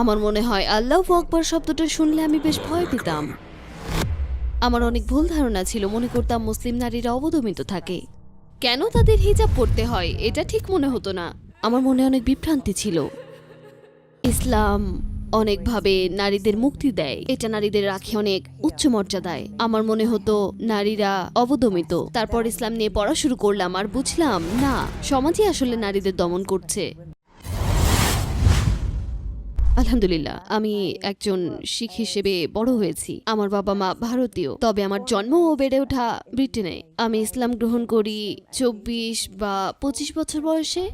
আমার মনে হয় আল্লাহ আকবর শব্দটা শুনলে আমি বেশ ভয় পেতাম। আমার অনেক ভুল ধারণা ছিল, মনে করতাম মুসলিম নারীরা অবদমিত থাকে। কেন তাদের হিজাব পড়তে হয়, এটা ঠিক মনে হতো না। আমার মনে অনেক বিভ্রান্তি ছিল। ইসলাম অনেকভাবে নারীদের মুক্তি দেয়, এটা নারীদের রাখে অনেক উচ্চ মর্যাদায়। আমার মনে হতো নারীরা অবদমিত। তারপর ইসলাম নিয়ে পড়া শুরু করলাম আর বুঝলাম, না, সমাজই আসলে নারীদের দমন করছে। আলহামদুলিল্লাহ, আমি একজন শিখ হিসেবে বড় হয়েছি। আমার বাবা মা ভারতীয়, তবে আমার জন্ম ও বেড়ে ওঠা ব্রিটেনে। আমি ইসলাম গ্রহণ করি চব্বিশ বা পঁচিশ বছর বয়সে।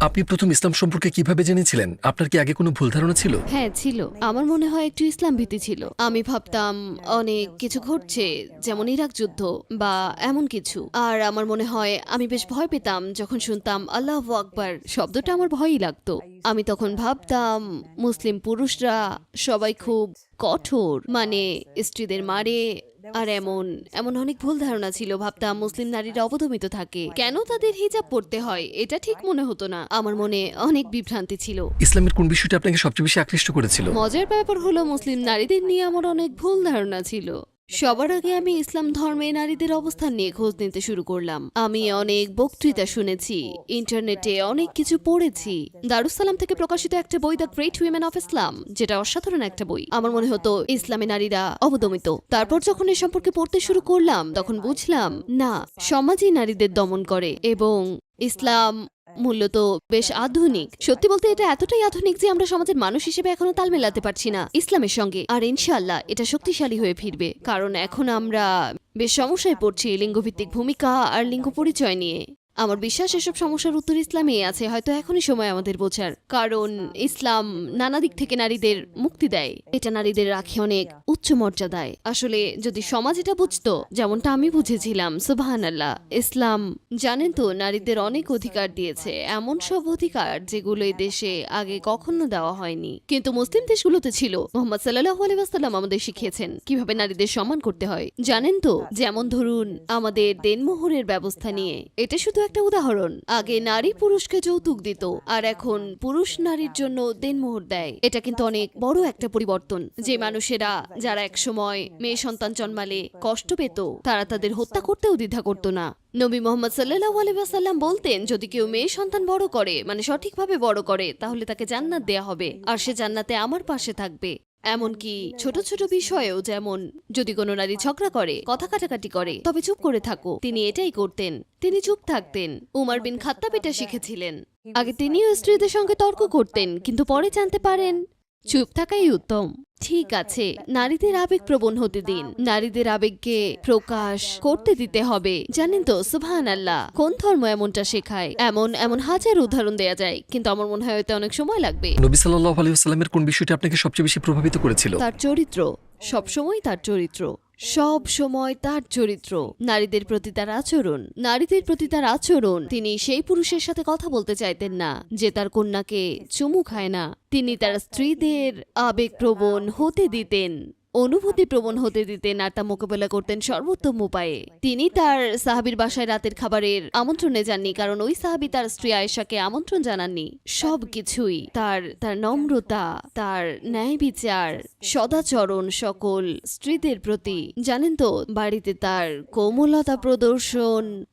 আপনি প্রথম ইসলাম সম্পর্কে কীভাবে জেনেছিলেন? আপনার কি আগে কোনো ভুল ধারণা ছিল? হ্যাঁ ছিল। আমার মনে হয় একটু ইসলাম ভীতি ছিল। আমি ভাবতাম অনেক কিছু ঘটছে, যেমন ইরাক যুদ্ধ বা এমন কিছু। আর আমার মনে হয় আমি বেশ ভয় পেতাম যখন শুনতাম আল্লাহ আকবার শব্দটা আমার ভয়ই লাগতো। আমি তখন ভাবতাম মুসলিম পুরুষরা সবাই খুব কঠোর মানে স্ত্রীদের মারে আর এমন এমন অনেক ভুল ধারণা ছিল ভাবতাম মুসলিম নারীরা অবদমিত থাকে। কেন তাদের হিজাব পড়তে হয়? এটা ঠিক মনে হতো না। আমার মনে অনেক বিভ্রান্তি ছিল। ইসলামের কোন বিষয়টা আপনাকে সবচেয়ে বেশি আকৃষ্ট করেছিল? মজার ব্যাপার হলো মুসলিম নারীদের নিয়ে আমার অনেক ভুল ধারণা ছিল। সবার আগে আমি ইসলাম ধর্মে নারীদের অবস্থান নিয়ে খোঁজ নিতে শুরু করলাম। আমি অনেক বক্তৃতা শুনেছি, ইন্টারনেটে অনেক কিছু পড়েছি। দারুসালাম থেকে প্রকাশিত একটা বই, the great women of Islam, যেটা অসাধারণ একটা বই। আমার মনে হতো, ইসলামে নারীরা অবদমিত। তারপর যখন এ সম্পর্কে পড়তে শুরু করলাম, তখন বুঝলাম, না, সমাজই নারীদের দমন করে এবং ইসলাম মূলত বেশ আধুনিক। সত্যি বলতে এটা এতটাই আধুনিক যে আমরা সমাজের মানুষ হিসেবে এখনও তাল মেলাতে পারছি না ইসলামের সঙ্গে। আর ইনশাল্লাহ এটা শক্তিশালী হয়ে ফিরবে। কারণ এখন আমরা বেশ সমস্যায় পড়ছি লিঙ্গভিত্তিক ভূমিকা আর লিঙ্গ পরিচয় নিয়ে। আমার বিশ্বাস, এসব সমস্যার উত্তর ইসলামেই আছে। হয়তো এখনই সময় আমাদের বোঝার। কারণ ইসলাম নানা দিক থেকে নারীদের মুক্তি দেয়। এটা নারীদের রাখে অনেক উচ্চ মর্যাদায়। আসলে যদি সমাজ এটা বুঝতো, যেমনটা আমি বুঝেছিলাম সুবাহান আল্লাহ ইসলাম জানেন তো, নারীদের অনেক অধিকার দিয়েছে। এমন সব অধিকার যেগুলো এই দেশে আগে কখনো দেওয়া হয়নি। কিন্তু মুসলিম দেশগুলোতে ছিল। মোহাম্মদ সাল্লাহ আলাইসাল্লাম আমাদের শিখিয়েছেন কীভাবে নারীদের সম্মান করতে হয়। জানেন তো, যেমন ধরুন আমাদের দেনমোহরের ব্যবস্থা নিয়ে। এটা শুধু একটা উদাহরণ। আগে নারী পুরুষকে যৌতুক দিত, আর এখন পুরুষ নারীর জন্য দেনমোহর দেয়। এটা কিন্তু অনেক বড় একটা পরিবর্তন। যে মানুষেরা, যারা একসময় মেয়ে সন্তান জন্মালে কষ্ট পেত, তারা তাদের হত্যা করতেও দ্বিধা করতো না। নবী মোহাম্মদ সাল্লাহ আলাইসাল্লাম বলতেন, যদি কেউ মেয়ে সন্তান বড় করে মানে সঠিকভাবে বড় করে, তাহলে তাকে জান্নাত দেয়া হবে, আর সে জান্নাতে আমার পাশে থাকবে। এমনকি ছোট ছোট বিষয়েও যেমন, যদি কোনো নারী ঝগড়া করে, কথা কাটাকাটি করে, তবে চুপ করে থাকো। তিনি এটাই করতেন। তিনি চুপ থাকতেন। উমার বিন খাত্তাব এটা শিখেছিলেন। আগে তিনিও স্ত্রীদের সঙ্গে তর্ক করতেন, কিন্তু পরে জানতে পারেন চুপ থাকাই উত্তম। ঠিক আছে নারীদের আবেগ প্রবণ হতে দিন। নারীদের আবেগকে প্রকাশ করতে দিতে হবে। জানেন তো সুভান আল্লাহ কোন ধর্ম এমনটা শেখায়? এমন এমন হাজার উদাহরণ দেয়া যায় কিন্তু আমার মনে হয় অনেক সময় লাগবে। নবী সাল্লাহ আলাইসাল্লামের কোন বিষয়টি আপনাকে সবচেয়ে বেশি প্রভাবিত করেছিল? তার চরিত্র সবসময় তার চরিত্র। সব সময় তার চরিত্র। নারীদের প্রতি তার আচরণ। নারীদের প্রতি তার আচরণ। তিনি সেই পুরুষের সাথে কথা বলতে চাইতেন না, যে তার কন্যাকে চুমু খায় না। তিনি তার স্ত্রীদের আবেগপ্রবণ হতে দিতেন। অনুভূতি প্রবণ হতে দিতেন আর তা মোকাবেলা করতেন সর্বোত্তম উপায়ে। তিনি তার সাহাবির বাসায় রাতের খাবারের আমন্ত্রণে যাননি, কারণ ওই সাহাবি তার স্ত্রী আয়েশাকে আমন্ত্রণ জানাননি। সব কিছুই তার তার নম্রতা, তার ন্যায় বিচার, সদাচরণ সকল স্ত্রীদের প্রতি। জানেন তো, বাড়িতে তার কোমলতা প্রদর্শন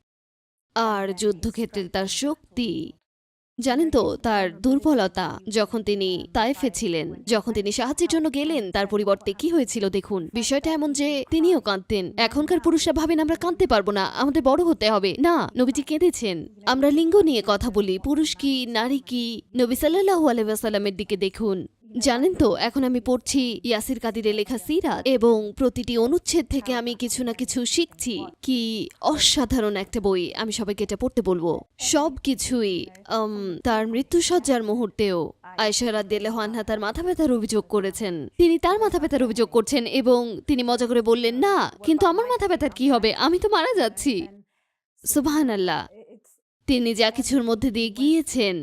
আর যুদ্ধক্ষেত্রে তার শক্তি। জানেন তো, তার দুর্বলতা, যখন তিনি তাইফে ছিলেন, যখন তিনি সাহায্যের জন্য গেলেন, তার পরিবর্তে কি হয়েছিল দেখুন। বিষয়টা এমন যে তিনিও কাঁদতেন। এখনকার পুরুষরা ভাবেন, আমরা কাঁদতে পারব না, আমাদের বড় হতে হবে। না, নবীজি কেঁদেছেন। আমরা লিঙ্গ নিয়ে কথা বলি। পুরুষ কি, নারী কি? নবী সাল্লাহু আলাইসাল্লামের দিকে দেখুন। জানেন তো, এখন আমি পড়ছি ইয়াসির কাদিরের লেখা সিরাত এবং প্রতিটি অনুচ্ছেদ থেকে আমি কিছু না কিছু শিখছি কি অসাধারণ একটা বই, আমি সবাইকে এটা পড়তে বলব। সব কিছুই তার মৃত্যুসজ্জার মুহূর্তেও আয়সা রাদিয়াল্লাহু আনহা তার মাথা ব্যথার অভিযোগ করেছেন। তিনি তার মাথা ব্যথার অভিযোগ করছেন এবং তিনি মজা করে বললেন, না, কিন্তু আমার মাথা ব্যথার কি হবে? আমি তো মারা যাচ্ছি। সুবহানাল্লাহ। তিনি যা কিছুর মধ্যে দিয়ে গিয়েছেন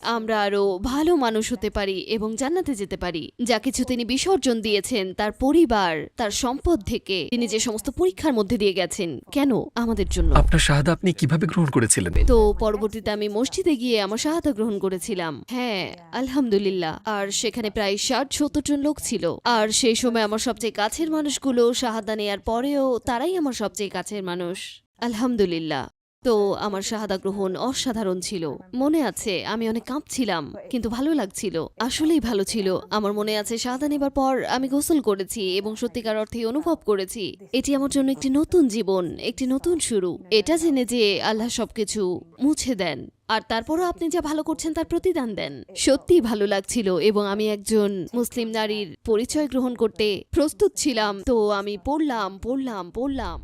আমরা আরও ভালো মানুষ হতে পারি এবং জান্নাতে যেতে পারি। যা কিছু তিনি বিসর্জন দিয়েছেন তার পরিবার তার সম্পদ থেকে। তিনি যে সমস্ত পরীক্ষার মধ্যে দিয়ে গেছেন কেন আমাদের জন্য? আপনার শাহাদা আপনি কীভাবে গ্রহণ করেছিলেন? তো পরবর্তীতে আমি মসজিদে গিয়ে আমার শাহাদা গ্রহণ করেছিলাম। হ্যাঁ আলহামদুলিল্লাহ। আর সেখানে প্রায় ষাট সত্তর জন লোক ছিল। আর সেই সময় আমার সবচেয়ে কাছের মানুষগুলো শাহাদা নেয়ার পরেও তারাই আমার সবচেয়ে কাছের মানুষ। আলহামদুলিল্লাহ। তো আমার শাহাদা গ্রহণ অসাধারণ ছিল। মনে আছে, আমি অনেক কাঁপছিলাম, কিন্তু ভালো লাগছিল, আসলেই ভালো ছিল। আমার মনে আছে শাহাদা নেবার পর আমি গোসল করেছি এবং সত্যিকার অর্থে অনুভব করেছি, এটি আমার জন্য একটি নতুন জীবন, একটি নতুন শুরু। এটা জেনে যে আল্লাহ সবকিছু মুছে দেন, আর তারপরও আপনি যা ভালো করছেন তার প্রতিদান দেন। সত্যি ভালো লাগছিল এবং আমি একজন মুসলিম নারীর পরিচয় গ্রহণ করতে প্রস্তুত ছিলাম। তো আমি পড়লাম পড়লাম পড়লাম।